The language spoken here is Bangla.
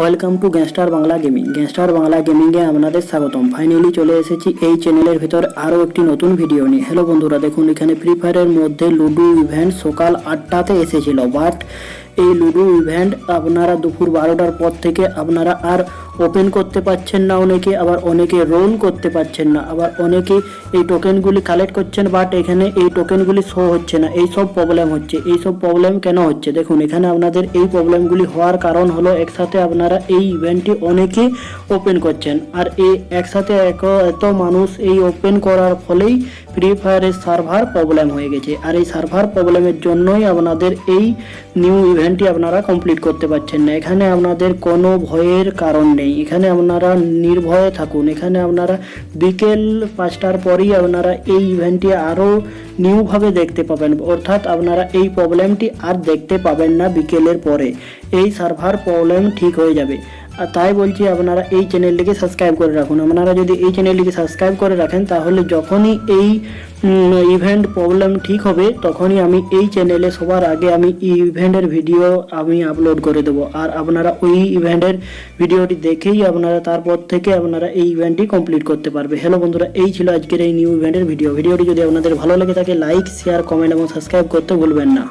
Welcome to gangster Bangla gaming gangster Bangla গেমিংয়ে আপনাদের স্বাগতম। ফাইনালি চলে এসেছি এই চ্যানেলের ভিতর আরও একটি নতুন ভিডিও নিয়ে। হ্যালো বন্ধুরা, দেখুন এখানে ফ্রি ফায়ারের মধ্যে লুডো ইভেন্ট সকাল আটটাতে এসেছিল। বাট এই লুডো ইভেন্ট আপনারা দুপুর বারোটার পর থেকে আপনারা আর ওপেন করতে পারছেন না অনেকে, আবার অনেকে রোল করতে পারছেন না, আবার অনেকে এই টোকেনগুলি কালেক্ট করছেন বাট এখানে এই টোকেনগুলি শো হচ্ছে না, এই সব প্রবলেম হচ্ছে। এই সব প্রবলেম কেন হচ্ছে? দেখুন, এখানে আপনাদের এই প্রবলেমগুলি হওয়ার কারণ হলো একসাথে আপনারা এই ইভেন্টটি অনেকে ওপেন করছেন। আর এই একসাথে এক- এত মানুষ এই ওপেন করার ফলেই ফ্রি ফায়ারের সার্ভার প্রবলেম হয়ে গেছে। আর এই সার্ভার প্রবলেমের জন্যই আপনাদের এই নিউ ইভেন্টটি আপনারা কমপ্লিট করতে পারছেন না। এখানে আপনাদের কোনো ভয়ের কারণ নেই। এখানে আপনারা নির্ভয়ে থাকুন। এখানে আপনারা বিকেল পাঁচটার পরেই আপনারা এই ইভেন্টটি আরও নিউভাবে দেখতে পাবেন। অর্থাৎ আপনারা এই প্রবলেমটি আর দেখতে পাবেন না বিকেলের পরে। এই সার্ভার প্রবলেম ঠিক হয়ে যাবে। আর তাই বলছি আপনারা এই চ্যানেলটিকে সাবস্ক্রাইব করে রাখুন। আপনারা যদি এই চ্যানেলটিকে সাবস্ক্রাইব করে রাখেন, তাহলে যখনই এই ইভেন্ট প্রবলেম ঠিক হবে, তখনই আমি এই চ্যানেলে সবার আগে আমি ইভেন্টের ভিডিও আমি আপলোড করে দেবো। আর আপনারা ওই ইভেন্টের ভিডিওটি দেখেই আপনারা তারপর থেকে আপনারা এই ইভেন্টটি কমপ্লিট করতে পারবে। হ্যালো বন্ধুরা, এই ছিল আজকের এই নিউ ইভেন্টের ভিডিও ভিডিওটি যদি আপনাদের ভালো লেগে থাকে লাইক শেয়ার কমেন্ট এবং সাবস্ক্রাইব করতে ভুলবেন না।